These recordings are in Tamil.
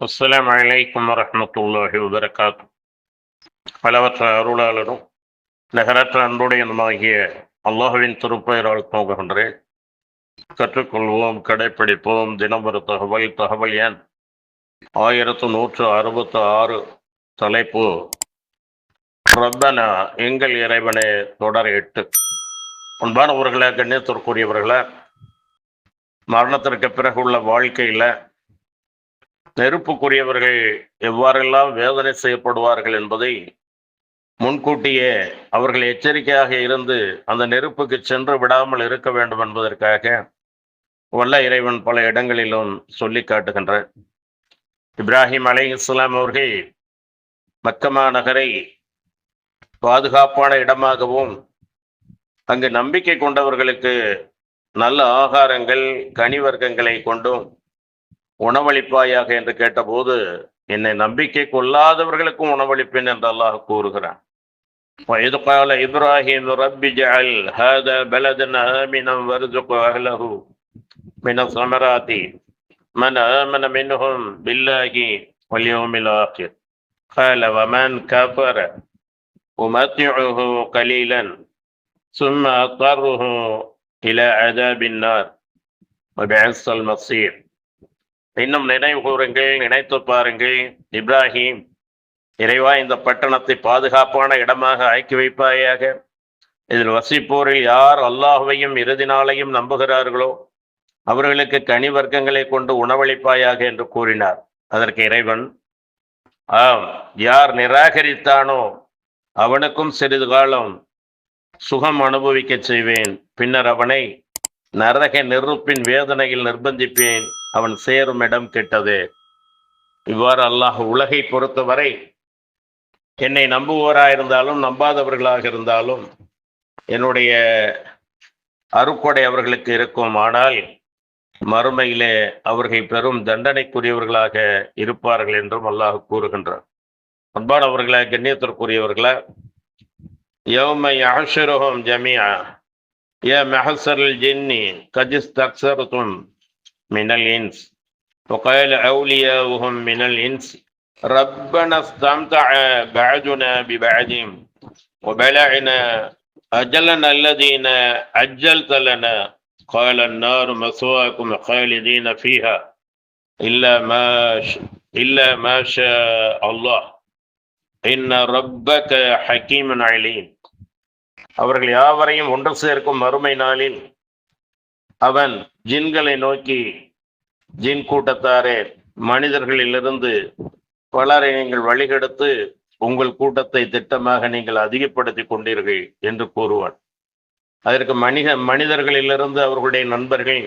அஸ்லாம் வலைக்கம் வரமத்துல்லாஹி வபரகாத்து பலவற்ற அருளாளரும் நகரற்ற அன்புடையனுமாகிய அல்லாஹுவின் திருப்பெயரால் துவங்குகின்றேன் கற்றுக்கொள்வோம் கடைப்பிடிப்போம் தினம் ஒரு தகவல் தகவல் எண் ஆயிரத்து நூற்று அறுபத்து ஆறு தலைப்பு ரப்பனா எங்கள் இறைவனே தொடர் எட்டு. அன்பானவர்களே கண்ணியத்திற்குரியவர்களே மரணத்திற்கு பிறகு உள்ள வாழ்க்கையில் நெருப்புக்குரியவர்கள் எவ்வாறெல்லாம் வேதனை செய்யப்படுவார்கள் என்பதை முன்கூட்டியே அவர்கள் எச்சரிக்கையாக இருந்து அந்த நெருப்புக்கு சென்று விடாமல் இருக்க வேண்டும் என்பதற்காக வல்ல இறைவன் பல இடங்களிலும் சொல்லி காட்டுகின்றார். இப்ராஹிம் அலை இஸ்லாம் அவர்கள் மக்கமா நகரை பாதுகாப்பான இடமாகவும் அங்கு நம்பிக்கை கொண்டவர்களுக்கு நல்ல ஆகாரங்கள் கனிவர்க்கங்களை கொண்டும் உணவளிப்பாயாக என்று கேட்டபோது என்னை நம்பிக்கை கொள்ளாதவர்களுக்கும் உணவளிப்பேன் என்று அல்லாஹ் கூறுகிறான் وإذ قال إبراهيم رب اجعل هذا بلدا آمنا وارزق أهله من الثمرات من آمن منهم بالله واليوم الآخر قال ومن كفر أمتعه قليلا ثم أضطره إلى عذاب النار وبئس المصير இன்னும் நினைவு கூறுங்கள் நினைத்து பாருங்கள். இப்ராஹிம் இறைவா இந்த பட்டணத்தை பாதுகாப்பான இடமாக ஆக்கி வைப்பாயாக. இதில் வசிப்போரில் யார் அல்லாஹுவையும் இறுதி நாளையும் நம்புகிறார்களோ அவர்களுக்கு கனி வர்க்கங்களை கொண்டு உணவளிப்பாயாக என்று கூறினார். அதற்கு இறைவன் ஆம் யார் நிராகரித்தானோ அவனுக்கும் சிறிது காலம் சுகம் அனுபவிக்கச் செய்வேன். பின்னர் அவனை நரக நெருப்பின் வேதனையில் நிர்பந்திப்பேன். அவன் சேரும் இடம் கெட்டது. இவ்வாறு அல்லாஹ் உலகை பொறுத்தவரை என்னை நம்புவோராயிருந்தாலும் நம்பாதவர்களாக இருந்தாலும் என்னுடைய அருக்கொடை அவர்களுக்கு இருக்கும். ஆனால் மறுமையிலே அவர்கள் பெரும் தண்டனைக்குரியவர்களாக இருப்பார்கள் என்றும் அல்லாஹ் கூறுகின்றார் அன்பானவர்களே கண்ணியத்திற்குரியவர்களே யௌமை அஹ்ஷருஹும் ஜமியா يا محسر الجن قد استكثرتم من الإنس وقال أولياؤهم من الإنس ربنا استمتع بعدنا ببعد وبلعنا أجلنا الذين أجلت لنا قال النار مثواكم خالدين فيها إلا ما ش... إلا ما شاء الله إن ربك حكيم عليم அவர்கள் யாவரையும் ஒன்று சேர்க்கும் மறுமை நாளில் அவன் ஜின்களை நோக்கி ஜின் கூட்டத்தாரே மனிதர்களிலிருந்து பலரை நீங்கள் வழிகெடுத்து உங்கள் கூட்டத்தை திட்டமாக நீங்கள் அதிகப்படுத்தி கொண்டீர்கள் என்று கூறுவான். அதற்கு மனித மனிதர்களிலிருந்து அவர்களுடைய நண்பர்கள்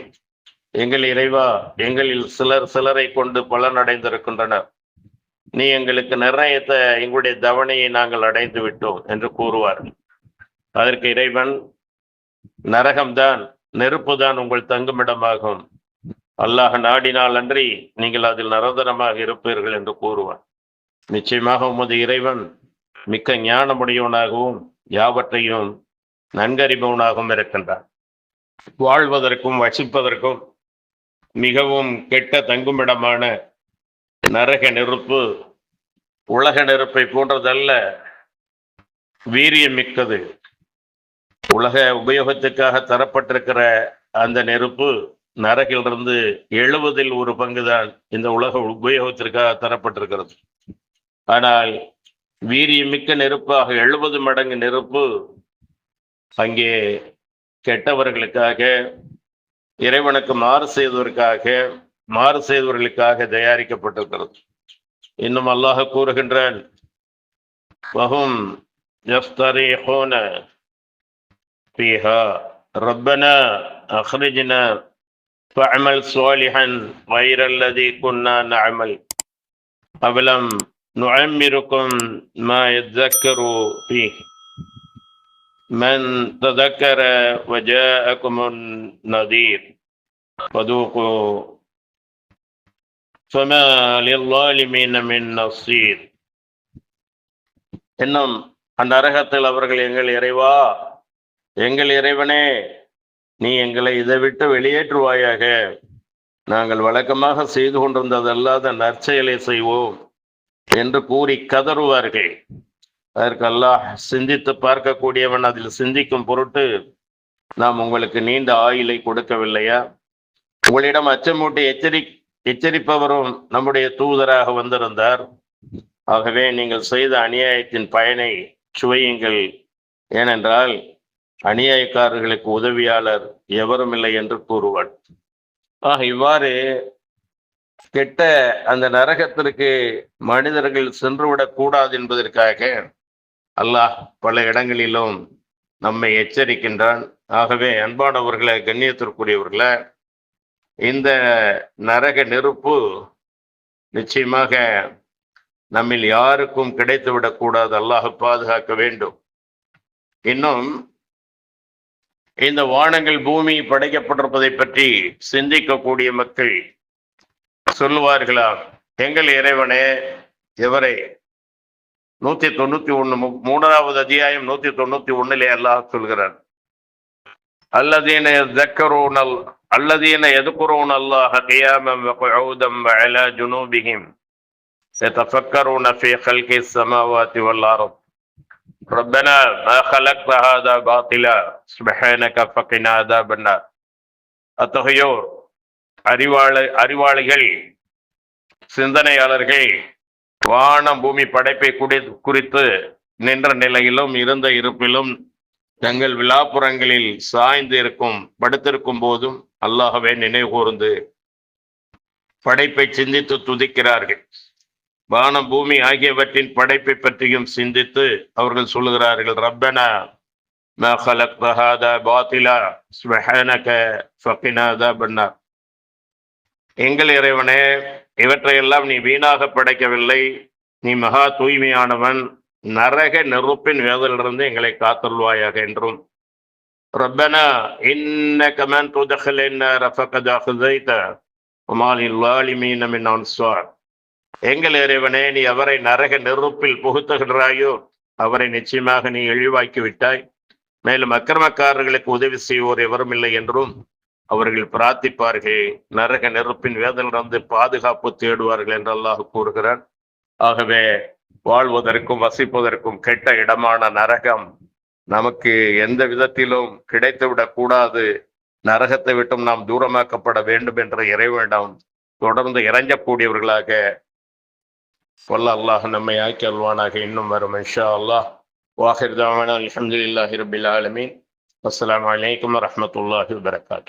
எங்கள் இறைவா எங்களில் சிலர் சிலரை கொண்டு பலன் அடைந்திருக்கின்றனர் நீ எங்களுக்கு நிர்ணயத்தை எங்களுடைய தவணையை நாங்கள் அடைந்து விட்டோம் என்று கூறுவார்கள் அதற்கு இறைவன் நரகம்தான் நெருப்புதான் உங்கள் தங்குமிடமாகும். அல்லாஹ் நாடினால் அன்றி நீங்கள் அதில் நரதனமாக இருப்பீர்கள் என்று கூறுவான். நிச்சயமாக உமது இறைவன் மிக்க ஞானமுடையவனாகவும் யாவற்றையும் நன்கறிபவனாகவும் இருக்கின்றான். வாழ்வதற்கும் வசிப்பதற்கும் மிகவும் கெட்ட தங்குமிடமான நரக நெருப்பு உலக நெருப்பை போன்றதல்ல வீரியம் மிக்கது. உலக உபயோகத்துக்காக தரப்பட்டிருக்கிற அந்த நெருப்பு நரகிலிருந்து எழுபதில் ஒரு பங்குதான் இந்த உலக உபயோகத்திற்காக தரப்பட்டிருக்கிறது. ஆனால் வீரியமிக்க நெருப்பாக எழுபது மடங்கு நெருப்பு அங்கே கெட்டவர்களுக்காக இறைவனுக்கு மாறு செய்தவருக்காக மாறு செய்தவர்களுக்காக தயாரிக்கப்பட்டிருக்கிறது. இன்னும் அல்லாஹ் கூறுகின்றான் فيها ربنا أخرجنا فاعمل صالحا غير الذي كنا نعمل أولم نعمركم ما يذكر فيه من تذكر وجاءكم النذير فذوقوا فما للظالمين من نصير இன்னும் அந்நரகத்தில் அவர்கள் எங்கள் இறைவா எங்கள் இறைவனே நீ எங்களை இதை விட்டு வெளியேற்றுவாயாக. நாங்கள் வழக்கமாக செய்து கொண்டிருந்ததல்லாத நற்செயலை செய்வோம் என்று கூறி கதறுவார்கள். அதற்கு அல்லாஹ் சிந்தித்து பார்க்கக்கூடியவன் அதில் சிந்திக்கும் பொருட்டு நாம் உங்களுக்கு நீண்ட ஆயுளை கொடுக்கவில்லையா? உங்களிடம் அச்சமூட்டி எச்சரி எச்சரிப்பவரும் நம்முடைய தூதராக வந்திருந்தார். ஆகவே நீங்கள் செய்த அநியாயத்தின் பயனை சுவையுங்கள். ஏனென்றால் அநியாயக்காரர்களுக்கு உதவியாளர் எவரும் இல்லை என்று கூறுவார் ஆக இவ்வாறு கெட்ட அந்த நரகத்திற்கு மனிதர்கள் சென்றுவிடக் கூடாது என்பதற்காக அல்லாஹ் பல இடங்களிலும் நம்மை எச்சரிக்கின்றான். ஆகவே அன்பானவர்களை கண்ணியத்திற்குரியவர்களை இந்த நரக நெருப்பு நிச்சயமாக நம்மில் யாருக்கும் கிடைத்து விடக்கூடாது அல்லாஹ் பாதுகாக்க வேண்டும். இன்னும் இந்த வானங்கள் பூமி படைக்கப்பட்டிருப்பதை பற்றி சிந்திக்கக்கூடிய மக்கள் சொல்லுவார்களா எங்கள் இறைவனே எவரை நூத்தி தொண்ணூத்தி ஒண்ணு மூணாவது அத்தியாயம் நூத்தி தொண்ணூத்தி ஒண்ணுலே அல்லாஹ் சொல்கிறார் அல்லதீன தக்கரோனல் அல்லதீன எதுக்குரோன் அல்லாஹ் கியாமம் وقعودا وعلى جنوبهم يتفكرون في خلق السماوات والأرض ربنا ما خلقت هذا باطلا سبحانك فقنا عذاب النار அத்தகையோர் அறிவாள அறிவாளிகள் சிந்தனையாளர்கள் வானம் பூமி படைப்பை குடி குறித்து நின்ற நிலையிலும் இருந்த இருப்பிலும் தங்கள் விழாப்புறங்களில் சாய்ந்து இருக்கும் படுத்திருக்கும் போதும் அல்லாஹவே நினைவு கூர்ந்து படைப்பை சிந்தித்து துதிக்கிறார்கள் வானம் பூமி ஆகியவற்றின் படைப்பை பற்றியும் சிந்தித்து அவர்கள் சொல்லுகிறார்கள் ரப்பனா ما خلقت هذا باطلا سبحانك فقنا عذاب எங்கள் இறைவனே இவற்றையெல்லாம் நீ வீணாக படைக்கவில்லை. நீ மகா தூய்மையானவன். நரக நெருப்பின் வேதலிருந்து எங்களை காத்தருள்வாயாக என்றும். ربنا إنك من تدخل النار فقد أخزيت وما للظالمين من أنصار எங்கள் இறைவனே நீ அவரை நரக நெருப்பில் புகுத்துகின்றாயோ அவரை நிச்சயமாக நீ இழிவாக்கி விட்டாய். மேலும் அக்கிரமக்காரர்களுக்கு உதவி செய்வோர் எவரும் இல்லை என்றும் அவர்கள் பிரார்த்திப்பார்கள். நரக நெருப்பின் வேதனிலிருந்து பாதுகாப்பு தேடுவார்கள் என்று அல்லாஹ் கூறுகிறான். ஆகவே வாழ்வதற்கும் வசிப்பதற்கும் கெட்ட இடமான நரகம் நமக்கு எந்த விதத்திலும் கிடைத்துவிடக் கூடாது. நரகத்தை விட்டும் நாம் தூரமாக்கப்பட வேண்டும் என்ற இறைவனிடம் தொடர்ந்து இறைஞ்சக்கூடியவர்களாக வல்ல அல்லாஹ் நம்மை ஆக்கி அல்வானாக இன்னும் வரும் இன்ஷா அல்லாஹ் வாஹிர் தாவானா அலமதுல்லாஹி ரபில் ஆலமீன் அஸ்லாம் வலைக்கம் வரமத்துல்லாஹி வபரகாத்